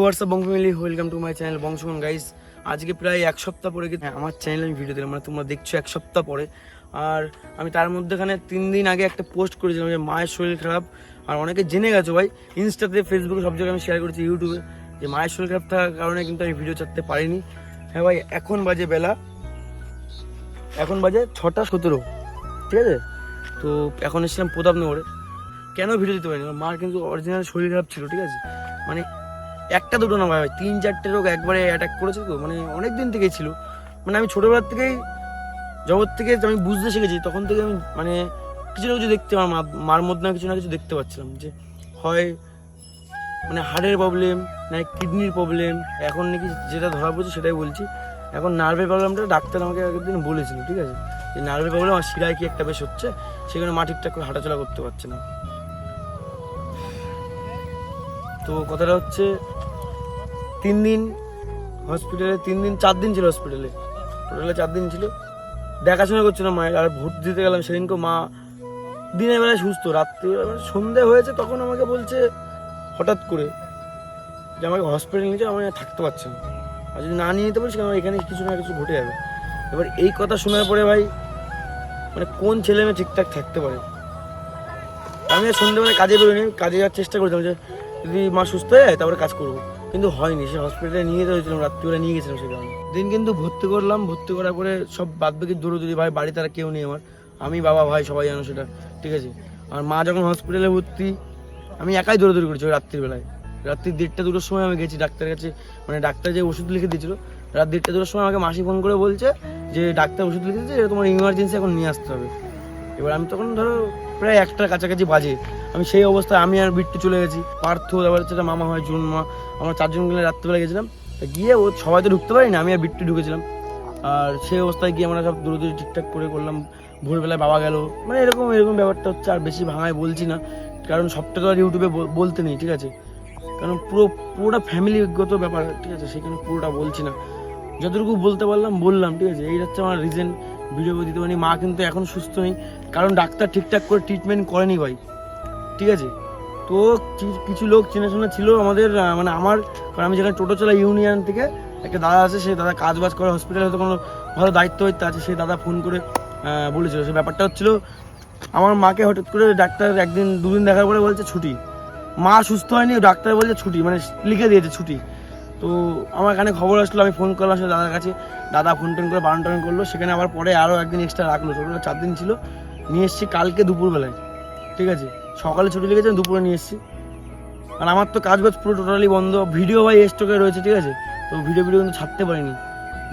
WhatsApp bong family welcome to my channel বংশমন guys আজকে প্রায় এক সপ্তাহ পরে কিন্তু আমার চ্যানেলে আমি ভিডিও দিলাম মানে তোমরা দেখছ এক সপ্তাহ পরে। আর আমি তার মধ্যেখানে তিন দিন আগে একটা পোস্ট করেছিলাম যে, মায়ের শরীর খারাপ। আর অনেকে জেনে গেছো ভাই, ইনস্টাতে ফেসবুকে সব জায়গায় আমি শেয়ার করেছি ইউটিউবে যে মায়ের শরীর খারাপ থাকার কারণে কিন্তু আমি ভিডিও ছাড়তে পারিনি। হ্যাঁ ভাই, এখন বাজে বেলা, এখন বাজে ছটা সতেরো, ঠিক আছে? তো এখন এসেছিলাম প্রতাপনগরে। কেন ভিডিও দিতে পারিনি? মার কিন্তু অরিজিনাল শরীর খারাপ ছিল, ঠিক আছে? মানে একটা দুটো না, ভাই, তিন চারটে রোগ একবারে অ্যাটাক করেছে তো মানে অনেক দিন থেকেই ছিল। মানে আমি ছোটোবেলার থেকেই জগৎ থেকে আমি বুঝতে শিখেছি, তখন থেকে আমি মানে কিছু না কিছু দেখতে আমার মার মধ্যে না কিছু না কিছু দেখতে পাচ্ছিলাম যে হয় মানে হার্টের প্রবলেম না কিডনির প্রবলেম এখন নাকি যেটা ধরা পড়ছে সেটাই বলছি। এখন নার্ভের প্রবলেমটা ডাক্তার আমাকে একদিন বলেছিল, ঠিক আছে? যে নার্ভের প্রবলেম আমার শিরায় কি একটা বেশ হচ্ছে, সেখানে মা ঠিকঠাক করে হাঁটাচলা করতে পারছে না। তো কথাটা হচ্ছে, তিন দিন হসপিটালে তিন দিন, চার দিন ছিল হসপিটালে টোটালে চার দিন ছিল। দেখাশোনা করছিল মায়ের, আর ভোট দিতে গেলাম। সেদিনকে মা দিনের বেলায় সুস্থ, রাত্রি সন্ধে হয়েছে, তখন আমাকে বলছে হঠাৎ করে যে আমাকে হসপিটালে নিয়ে আমি থাকতে পারছি না। আর যদি না নিয়ে যেতে পারিস আমার এখানে কিছু না কিছু ঘটে যাবে। এবার এই কথা শোনার পরে ভাই মানে কোন ছেলে মেয়ে ঠিকঠাক থাকতে পারে? আমি আর কাজে বেরোনি কাজে যাওয়ার চেষ্টা করছিলাম যে যদি মা সুস্থ হয়ে যায়, তারপরে কাজ করব। কিন্তু হয়নি, সে হসপিটালে নিয়ে যেতে হয়েছিলাম রাত্রিবেলা নিয়ে গেছিলাম সে কারণে দিন কিন্তু ভর্তি করলাম, ভর্তি করার পরে সব বাদ বাকি দৌড়ি ভাই বাড়ি আর কেউ নেই আমার। আমি, বাবা, ভাই, সবাই জানো সেটা, ঠিক আছে? আর মা যখন হসপিটালে ভর্তি, আমি একাই দৌড়াদৌড়ি করেছি রাত্রিবেলায়। রাত্রি দেড়টা দুটোর সময় আমি গেছি ডাক্তারের কাছে মানে ডাক্তার যে ওষুধ লিখে দিয়েছিল, রাত দেড়টা দুটোর সময় আমাকে মাসি ফোন করে বলছে যে, ডাক্তার ওষুধ লিখে দিয়েছে তোমার ইমার্জেন্সি এখন নিয়ে আসতে হবে। এবার আমি তখন ধরো প্রায় একটার কাছাকাছি বাজে। আমি সেই অবস্থায় আমি আর বিট্টু চলে গেছি। পার্থ, তারপর হচ্ছে মামা হয় জুন মা আমরা চারজন মিলে রাত্রিবেলা গেছিলাম। গিয়ে ও সবাই তো ঢুকতে পারি না আমি আর বিট্টু ঢুকেছিলাম। আর সেই অবস্থায় গিয়ে আমরা সব দূরে দূরে ঠিকঠাক করে করলাম। ভোরবেলায় বাবা গেল। মানে এরকম এরকম ব্যাপারটা হচ্ছে, আর বেশি ভাঙায় বলছি না। কারণ সবটা তো আর ইউটিউবে বলতে নেই, ঠিক আছে? কারণ পুরো, পুরোটা ফ্যামিলিগত ব্যাপার, ঠিক আছে? সেখানে পুরোটা বলছি না। যতটুকু বলতে পারলাম, বললাম, ঠিক আছে? এই হচ্ছে আমার রিজন ভিডিও দিতে পারি মা কিন্তু এখন সুস্থ নেই। কারণ ডাক্তার ঠিকঠাক করে ট্রিটমেন্ট করেনি ভাই। ঠিক আছে? তো কিছু লোক চেনাশোনা ছিল আমাদের মানে আমার, কারণ আমি যেখানে টোটো চালাই ইউনিয়ন থেকে, একটা দাদা আছে, সেই দাদা কাজ বাজ করে হসপিটালে হয়তো কোনো ভালো দায়িত্ব হইতে আছে, সেই দাদা ফোন করে বলেছিল। সে ব্যাপারটা হচ্ছিল, আমার মাকে হঠাৎ করে ডাক্তার একদিন, দুদিন দেখার পরে বলছে ছুটি। মা সুস্থ হয়নি, ডাক্তার বলছে ছুটি মানে লিখে দিয়েছে ছুটি। তো আমার এখানে খবর আসলো, আমি ফোন করলাম সে দাদার কাছে। দাদা ফোন টোন করে বারণ টারণ করল, সেখানে আবার পরে আরও একদিন এক্সট্রা রাখল। টোটাল চার দিন ছিল, নিয়ে এসেছি কালকে দুপুরবেলায়, ঠিক আছে? সকালে ছুটি লেগেছে, আমি দুপুরে নিয়ে এসেছি। আর আমার তো কাজ বাজ পুরো টোটালি বন্ধ। ভিডিও ভাই স্টকে রয়েছে, ঠিক আছে? তো ভিডিও ভিডিও কিন্তু ছাড়তে পারিনি।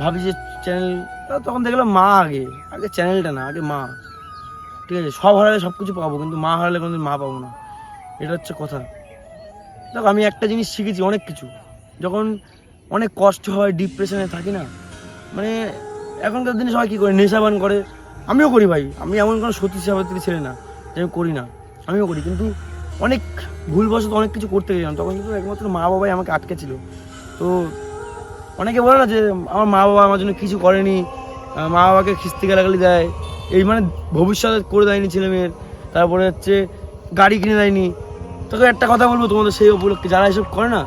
ভাবি যে চ্যানেল তখন দেখলাম মা আগে। আগে চ্যানেলটা না, আগে মা। ঠিক আছে? সব হারালে সব কিছু পাবো, কিন্তু মা হারালে কোনোদিন মা পাবো না। এটা হচ্ছে কথা। দেখো, আমি একটা জিনিস শিখেছি, অনেক কিছু। যখন অনেক কষ্ট হয় ডিপ্রেশনে থাকি না মানে এখনকার দিনে সবাই কী করে? নেশাবান করে। আমিও করি ভাই। আমি এমন কোনো সতী সাবিত্রী ছেলে না যে আমি করি না। আমিও করি। কিন্তু অনেক ভুলবশত অনেক কিছু করতে গেছিলাম। তখন কিন্তু একমাত্র মা বাবাই আমাকে আটকে ছিল তো অনেকে বলে না যে, আমার মা বাবা আমার জন্য কিছু করেনি। মা বাবাকে খিস্তি গালাগালি দেয়। এই মানে ভবিষ্যৎ করে দেয়নি ছেলে মেয়ের তারপরে হচ্ছে গাড়ি কিনে দেয়নি। তোকে একটা কথা বলব তোমাদের সেই উপলক্ষে। যারা এসব করে না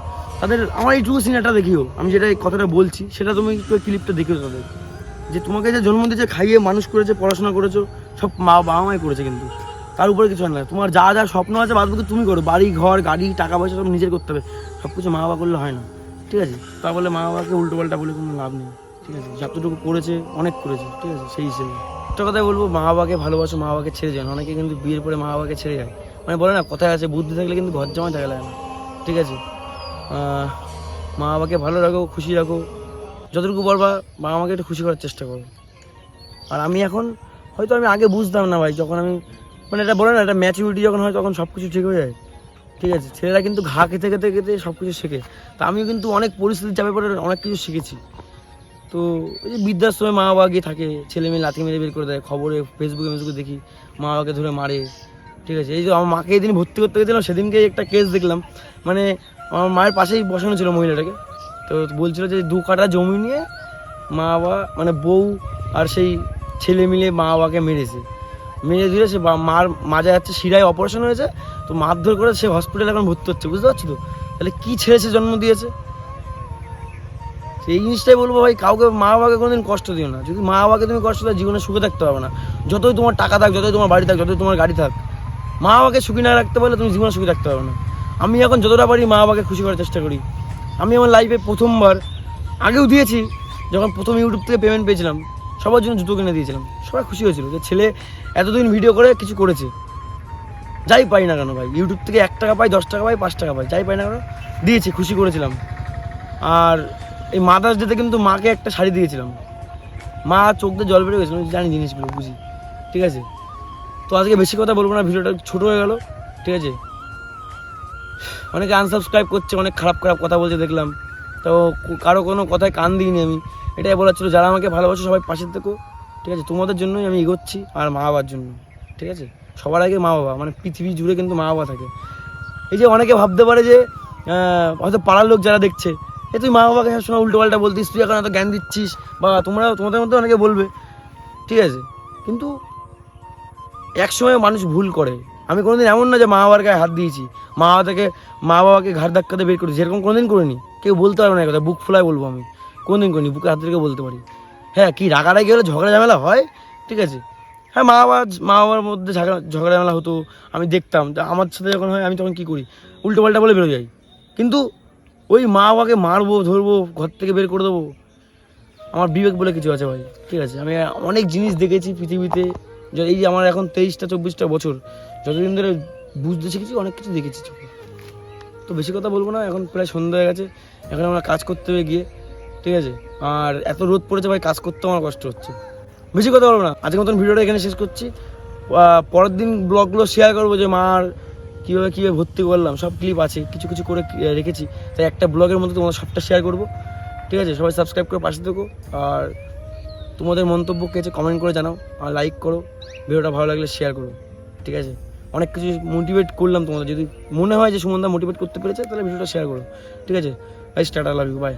তাদের, আমার এইটুকু সিনেমাটা দেখিও। আমি যেটা কথাটা বলছি, সেটা তুমি একটু ক্লিপটা দেখিও তাদের। যে তোমাকে যে জন্ম দিয়েছে, খাইয়ে মানুষ করেছে, পড়াশোনা করেছ, সব মা বাবা মাই করেছে কিন্তু। তার উপরে কিছু হয় না। তোমার যা যা স্বপ্ন আছে, বাদ তুমি করো। বাড়ি, ঘর, গাড়ি, টাকা পয়সা, সব নিজের করতে হবে। সব কিছু মা বাবা করলে হয় না। ঠিক আছে? তা বলে মা বাবাকে উল্টো পাল্টা বলে কোনো লাভ নেই। ঠিক আছে? যতটুকু করেছে, অনেক করেছে। ঠিক আছে? সেই হিসেবে। একটা কথাই বলব, মা বাবাকে ভালোবাসো, মা বাবাকে ছেড়ে যায়। অনেকে কিন্তু বিয়ের পরে মা বাবাকে ছেড়ে যায়। মানে বলে না, কথায় আছে, বুদ্ধি থাকলে কিন্তু ঘর জামাই থাকা লাগে না। ঠিক আছে? মা বাবাকে ভালো রাখো, খুশি রাখো। যতটুকু পারবা মা আমাকে একটু খুশি করার চেষ্টা করো। আর আমি এখন, হয়তো আমি আগে বুঝতাম না ভাই, যখন আমি মানে এটা বলে না একটা ম্যাচুরিটি যখন হয়, তখন সব কিছু ঠিক হয়ে যায়। ঠিক আছে, ছেলেরা কিন্তু ঘা খেতে খেতে খেতে সব কিছু শেখে। তা আমিও কিন্তু অনেক পরিস্থিতির চাপে পড়ে অনেক কিছু শিখেছি। তো ওই যে বৃদ্ধাশ্রমে মা বাবা গিয়ে থাকে ছেলে মেয়ে লাথি মেরে বের করে দেয়, খবরে ফেসবুকে ফেসবুকে দেখি, মা বাবাকে ধরে মারে। ঠিক আছে, এই যে আমার মাকে এদিন ভর্তি করতে গেছিলাম, সেদিনকে একটা কেস দেখলাম। মানে আমার মায়ের পাশেই বসানো ছিল মহিলাটাকে। তো বলছিল যে দু কাটা জমি নিয়ে মা বাবা মানে বউ আর সেই ছেলে মিলে মা বাবাকে মেরেছে। মেরে ধরে সে মার মাজা যাচ্ছে, শিরায় অপারেশন হয়েছে। তো মারধর করে সে হসপিটালে এখন ভর্তি হচ্ছে, বুঝতে পারছ তো? তাহলে কী ছেড়ে সে জন্ম দিয়েছে? সেই জিনিসটাই বলব ভাই, কাউকে মা বাবাকে কোনোদিন কষ্ট দিও না। যদি মা বাবাকে তুমি কষ্ট দাও, জীবনে সুখে থাকতে পারবে না। যতই তোমার টাকা থাক, যতই তোমার বাড়ি থাক, যতই তোমার গাড়ি থাক মা বাবাকে সুখী না রাখতে পারলে তুমি জীবনে সুখী রাখতে পারবে না। আমি এখন যতটা পারি মা বাবাকে খুশি করার চেষ্টা করি। আমি আমার লাইফে প্রথমবার, আগেও দিয়েছি, যখন প্রথম ইউটিউব থেকে পেমেন্ট পেয়েছিলাম, সবার জন্য জুতো কিনে দিয়েছিলাম। সবাই খুশি হয়েছিল যে ছেলে এতদিন ভিডিও করে কিছু করেছে। যাই পাই না কেন ভাই ইউটিউব থেকে এক টাকা পাই, দশ টাকা পাই, পাঁচ টাকা পাই, যাই পাই না কেন, দিয়েছি, খুশি করেছিলাম। আর এই মাদার্স ডেতে কিন্তু মাকে একটা শাড়ি দিয়েছিলাম। মা চোখ দিয়ে জল বেরিয়ে গেছিল জানি জিনিসগুলো, বুঝি। ঠিক আছে? আজকে বেশি কথা বলব না, ভিডিওটা ছোট হয়ে গেল, ঠিক আছে? অনেকে আনসাবস্ক্রাইব করছে, অনেক খারাপ খারাপ কথা বলছে দেখলাম। তো কারও কোনো কথায় কান দিইনি আমি। এটাই বলার ছিল, যারা আমাকে ভালোবাসে সবাই পাশে থেকো, ঠিক আছে? তোমাদের জন্যই আমি এগোচ্ছি আর মা বাবার জন্য, ঠিক আছে? সবার আগে মা বাবা মানে পৃথিবী জুড়ে কিন্তু মা বাবা থাকে। এই যে অনেকে ভাবতে পারে যে হয়তো পাড়ার লোক যারা দেখছে, এ তুই মা বাবাকে সবসময় উল্টো পাল্টা বলতিস, তুই এখন এত জ্ঞান দিচ্ছিস, বা তোমরা তোমাদের মধ্যে অনেকে বলবে, ঠিক আছে? কিন্তু একসময় মানুষ ভুল করে। আমি কোনোদিন এমন না যে মা বাবার গায়ে হাত দিয়েছি। মা বাবা থেকে মা বাবাকে ঘাট ধাক্কাতে বের করেছি। যেরকম কোনোদিন করিনি। কেউ বলতে পারবে না কথা। বুক ফোলায় বলব আমি। কোনোদিন করিনি। বুকে হাত থেকে বলতে পারি। হ্যাঁ কি রাগারাগি হলে ঝগড়া ঝামেলা হয়? ঠিক আছে। হ্যাঁ মা বাবা মা বাবার মধ্যে ঝগড়া ঝগড়া ঝামেলা হতো। আমি দেখতাম। আমার সাথে যখন হয়, আমি তখন কী করি? উল্টো পাল্টা বলে বেরো যাই। কিন্তু ওই মা বাবাকে মারবো, ধরবো, ঘর থেকে বের করে দেবো, আমার বিবেক বলে কিছু আছে ভাই। ঠিক আছে। আমি অনেক জিনিস দেখেছি পৃথিবীতে। যে- এই যে আমার এখন তেইশটা, চব্বিশটা বছর, যতদিন ধরে বুঝতে শিখেছি, অনেক কিছু দেখেছি চোখে। তো বেশি কথা বলব না, এখন প্রায় সন্ধ্যা হয়ে গেছে, এখন আমরা কাজ করতে হবে গিয়ে, ঠিক আছে? আর এত রোদ পড়েছে ভাই, কাজ করতে আমার কষ্ট হচ্ছে। বেশি কথা বলব না, আজকের মতন ভিডিওটা এখানে শেষ করছি। পরের দিন ব্লগগুলো শেয়ার করব যে মার কীভাবে কীভাবে ভর্তি করলাম, সব ক্লিপ আছে, কিছু কিছু করে রেখেছি। তাই একটা ব্লগের মধ্যে তোমাদের সবটা শেয়ার করব। ঠিক আছে? সবাই সাবস্ক্রাইব করে পাশে থেকো। আর তোমাদের মন্তব্য কে কমেন্ট করে জানাও। আর লাইক করো। ভিডিওটা ভালো লাগলে শেয়ার করো, ঠিক আছে? অনেক কিছু মোটিভেট করলাম তোমাদের। যদি মনে হয় যে সুমনদা মোটিভেট করতে পেরেছে, তাহলে ভিডিওটা শেয়ার করো, ঠিক আছে? ভাই স্টার্ট লাভ ইউ বাই